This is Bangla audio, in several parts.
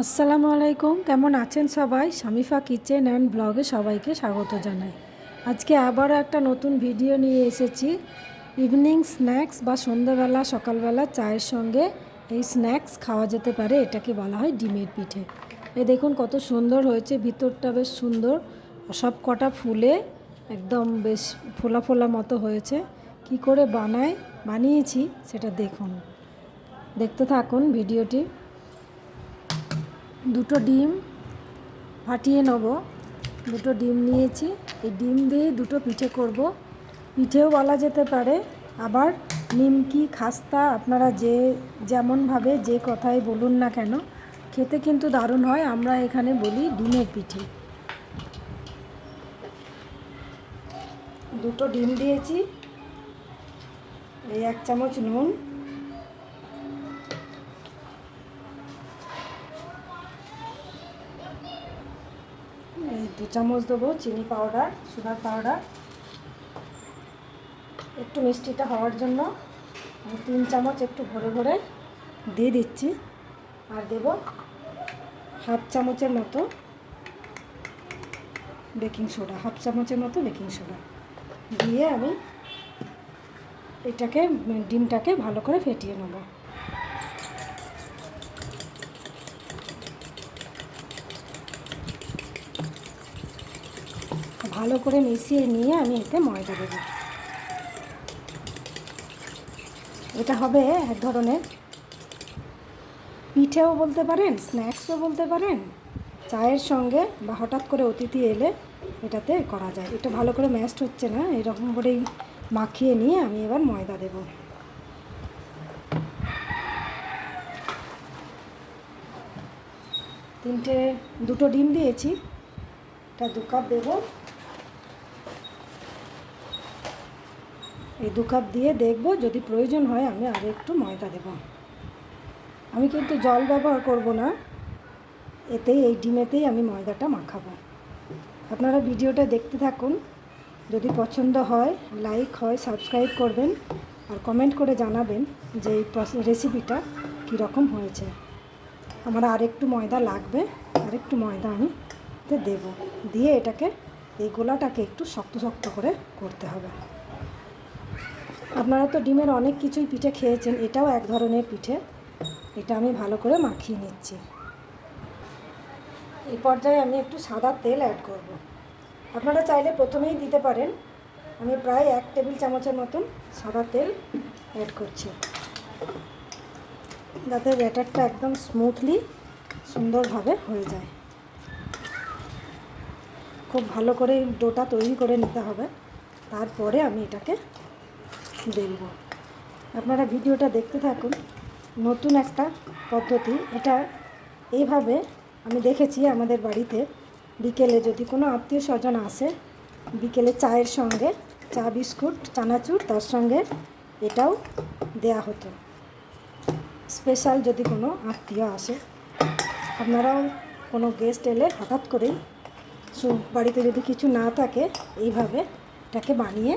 আসসালামু আলাইকুম। কেমন আছেন সবাই? শামিফা কিচেন অ্যান্ড ব্লগে সবাইকে স্বাগত জানাই। আজকে আবারও একটা নতুন ভিডিও নিয়ে এসেছি। ইভিনিং স্ন্যাক্স বা সন্ধ্যাবেলা, সকালবেলা চায়ের সঙ্গে এই স্ন্যাক্স খাওয়া যেতে পারে, এটাকে বলা হয় ডিমের পিঠে। এ দেখুন কত সুন্দর হয়েছে, ভিতরটা বেশ সুন্দর। সব কটা ফুলে একদম বেশ ফোলা ফোলা মতো হয়েছে। কি করে বানায়, বানিয়েছি সেটা দেখুন। দেখতে থাকুন ভিডিওটি দুটো ডিম ফাটিয়ে নেব। দুটো ডিম নিয়েছি। এই ডিম দিয়ে দুটো পিঠে করব। পিঠেও বলা যেতে পারে। আবার নিমকি, খাস্তা, আপনারা যে যেমনভাবে যে কথাই বলুন না কেন, খেতে কিন্তু দারুণ হয়। আমরা এখানে বলি ডিমের পিঠে। দুটো ডিম দিয়েছি। এই এক চামচ নুন। চামচ দেবো, চিনি পাউডার সুগার পাউডার একটু মিষ্টিটা হওয়ার জন্য আমি তিন চামচ একটু ভরে ভরে দিয়ে দিচ্ছি। আর দেব হাফ চামচের মতো বেকিং সোডা, হাফ চামচের মতো বেকিং সোডা। দিয়ে আমি এটাকে, ডিমটাকে ভালো করে ফেটিয়ে নেব। ভালো করে মিশিয়ে নিয়ে আমি এতে ময়দা দেবো। এটা হবে এক ধরনের পিঠেও বলতে পারেন, স্ন্যাক্সও বলতে পারেন, চায়ের সঙ্গে বা হঠাৎ করে অতিথি এলে এটাতে করা যায়। এটা ভালো করে ম্যাশড হচ্ছে না, এরকম করেই মাখিয়ে নিয়ে আমি এবার ময়দা দেব। তিনটে, দুটো ডিম দিয়েছি, এটা দু কাপ দেবো। এই দু কাপ দিয়ে দেখব, যদি প্রয়োজন হয় আমি আরও একটু ময়দা দেব। আমি কিন্তু জল ব্যবহার করব না, এতেই, এই ডিমেতেই আমি ময়দাটা মাখাবো। আপনারা ভিডিওটা দেখতে থাকুন, যদি পছন্দ হয়, লাইক হয়, সাবস্ক্রাইব করবেন, আর কমেন্ট করে জানাবেন যে এই রেসিপিটা কীরকম হয়েছে। আমার আরেকটু ময়দা লাগবে আরেকটু ময়দা আমি দেবো। দিয়ে এটাকে, এই গোলাটাকে একটু শক্ত শক্ত করে করতে হবে। আপনারা তো ডিমের অনেক কিছুই পিঠে খেয়েছেন, এটাও এক ধরনের পিঠে। এটা আমি ভালো করে মাখিয়ে নিচ্ছি। এই পর্যায়ে আমি একটু সাদা তেল অ্যাড করব। আপনারা চাইলে প্রথমেই দিতে পারেন। আমি প্রায় এক টেবিল চামচের মতন সাদা তেল অ্যাড করছি। যাতে ব্যাটারটা একদম স্মুথলি সুন্দরভাবে হয়ে যায়। খুব ভালো করে ডোটা তৈরি করে নিতে হবে। তারপরে আমি এটাকে দেখব আপনারা ভিডিওটা দেখতে থাকুন। নতুন একটা পদ্ধতি। এটা এইভাবে আমি দেখেছি আমাদের বাড়িতে। বিকেলে যদি কোনো আত্মীয় স্বজন আসে, বিকেলে চায়ের সঙ্গে চা বিস্কুট, চানাচুর, তার সঙ্গে এটাও দেয়া হতো। স্পেশাল যদি কোনো আত্মীয় আসে, আপনারাও কোনো গেস্ট এলে হঠাৎ করেই বাড়িতে যদি কিছু না থাকে, এইভাবে এটাকে বানিয়ে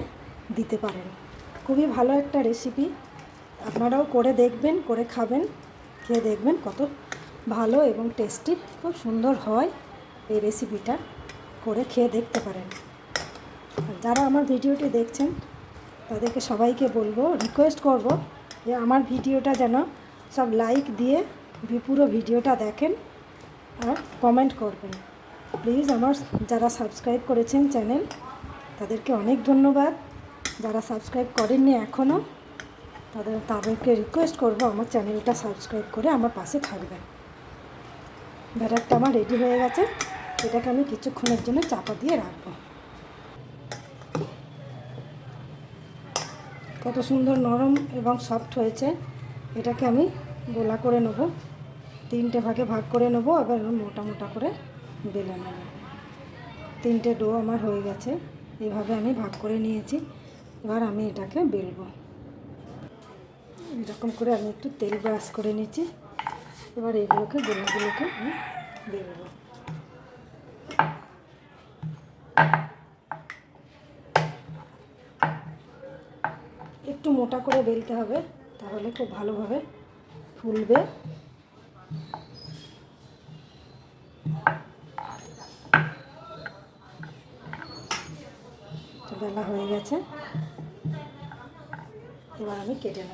দিতে পারেন। খুবই ভালো একটা রেসিপি আপনারাও করে দেখবেন, করে খাবেন, খেয়ে দেখবেন কত ভালো এবং টেস্টি খুব সুন্দর হয় এই রেসিপিটা করে খেয়ে দেখতে পারেন। যারা আমার ভিডিওটি দেখছেন, তাদেরকে সবাইকে বলব রিকোয়েস্ট করব যে আমার ভিডিওটা যেন সব লাইক দিয়ে পুরো ভিডিওটা দেখেন আর কমেন্ট করবেন। প্লিজ আমার যারা সাবস্ক্রাইব করেছেন চ্যানেল তাদেরকে অনেক ধন্যবাদ। যারা সাবস্ক্রাইব করেননি এখনও তাদের, তাদেরকে রিকোয়েস্ট করব আমার চ্যানেলটা সাবস্ক্রাইব করে আমার পাশে থাকবেন। ব্যাটারটা আমার রেডি হয়ে গেছে, এটাকে আমি কিছুক্ষণের জন্য চাপা দিয়ে রাখব। কত সুন্দর নরম এবং সফট হয়েছে, এটাকে আমি গোলা করে নেব। তিনটে ভাগে ভাগ করে নেব আবার মোটা মোটা করে বেলে নেব। তিনটে ডো আমার হয়ে গেছে, এভাবে আমি ভাগ করে নিয়েছি। এবার আমি এটাকে বেলব। এরকম করে আমি একটু তেল ব্রাশ করে নিচ্ছি। এবার এগুলোকে গোলাগুলোকে আমি বেলব। একটু মোটা করে বেলতে হবে, তাহলে খুব ভালোভাবে ফুলবে। বেলা হয়ে গেছে। এবার আমি কেটে নেব।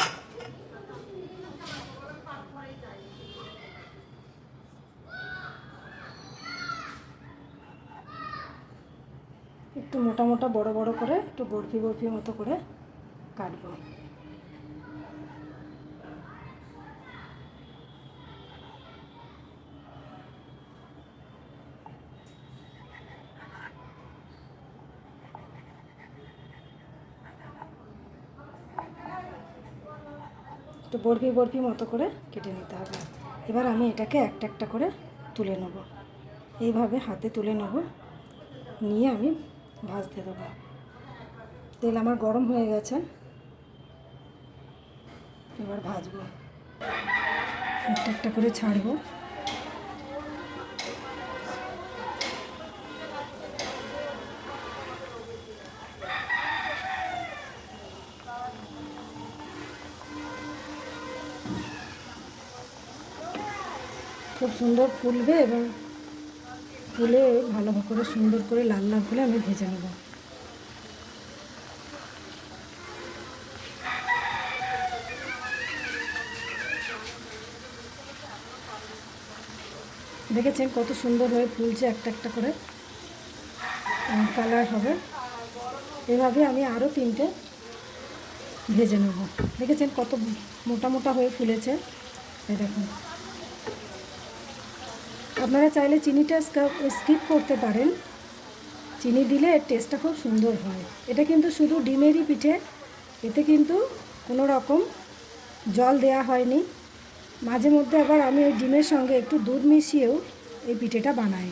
একটু মোটা মোটা বড় বড় করে একটু বরফি বরফির মতো করে কাটবো। একটু বরফি বরফি মতো করে কেটে নিতে হবে। এবার আমি এটাকে একটা একটা করে তুলে নেব। এইভাবে হাতে তুলে নেব। নিয়ে আমি ভাজতে দেবো। তেল আমার গরম হয়ে গেছে। এবার ভাজবো। একটা একটা করে ছাড়বো। সুন্দর ফুলবে এবং ফুলে ভালো করে সুন্দর করে লাল লাল করে আমি ভেজে নেব। দেখেছেন কত সুন্দর হয়ে ফুলছে একটা একটা করে? কালার হবে। এভাবে আমি আরও তিনটে ভেজে নেব। দেখেছেন কত মোটা মোটা হয়ে ফুলেছে? এই দেখুন। আপনারা চাইলে চিনিটা স্কিপ করতে পারেন। চিনি দিলে এর টেস্টটা খুব সুন্দর হয়। এটা কিন্তু শুধু ডিমেরই পিঠে, এতে কিন্তু কোনো রকম জল দেয়া হয়নি। মাঝে মধ্যে আবার আমি ওই ডিমের সঙ্গে একটু দুধ মিশিয়েও এই পিঠেটা বানাই।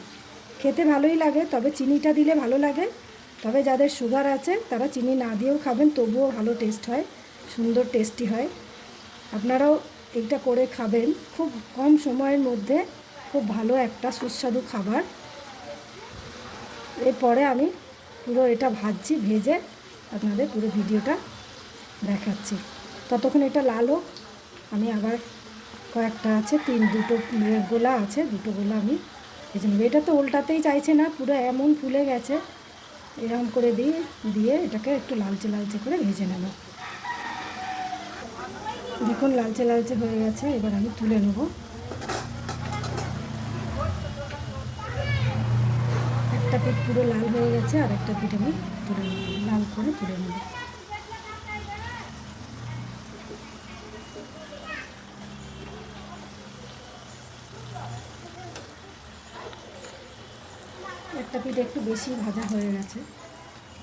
খেতে ভালোই লাগে, তবে চিনিটা দিলে ভালো লাগে। তবে যাদের সুগার আছে, তারা চিনি না দিয়েও খাবেন, তবুও ভালো টেস্ট হয়, সুন্দর টেস্টি হয়। আপনারাও এইটা করে খাবেন। খুব কম সময়ের মধ্যে খুব ভালো একটা সুস্বাদু খাবার। এরপরে আমি পুরো এটা ভাজছি, ভেজে আপনাদের পুরো ভিডিওটা দেখাচ্ছি। ততক্ষণ এটা লাল হোক, আমি আবার কয়েকটা আছে, তিন দুটো গোলা আছে, দুটো গোলা আমি ভেজে নেব। এটা তো উল্টাতেই চাইছে না, পুরো এমন ফুলে গেছে। এরকম করে দিয়ে দিয়ে এটাকে একটু লালচে লালচে করে ভেজে নেব। দেখুন লালচে লালচে হয়ে গেছে, এবার আমি তুলে নেব। একটা পিঠ পুরো লাল হয়ে গেছে, আর একটা পিঠ আমি তুলে লাল করে তুলে নেব। একটা পিঠ একটু বেশি ভাজা হয়ে গেছে,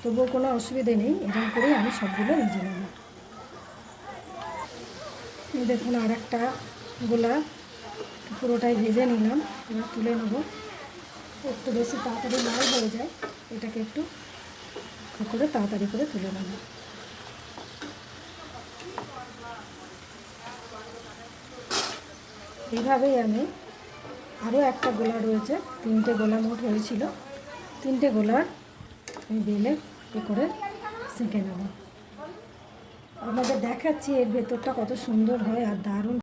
তবুও কোনো অসুবিধে নেই, এরকম করেই আমি সবগুলো ভেজে নেব। দেখুন আর একটা গোলা, পুরোটাই ভেজে নিলাম, এবার তুলে নেব। একটু বেশি তাড়াতাড়ি লাল হয়ে যায়, এটাকে একটু করে তাড়াতাড়ি করে তুলে নেব। এইভাবেই আমি আরও একটা গোলা রয়েছে, তিনটে গোলা মোট হয়েছিল। তিনটে গোলার আমি বেলে এ করে সেঁকে নেব। আপনাদের দেখাচ্ছি এর ভেতরটা কত সুন্দর হয় আর দারুণ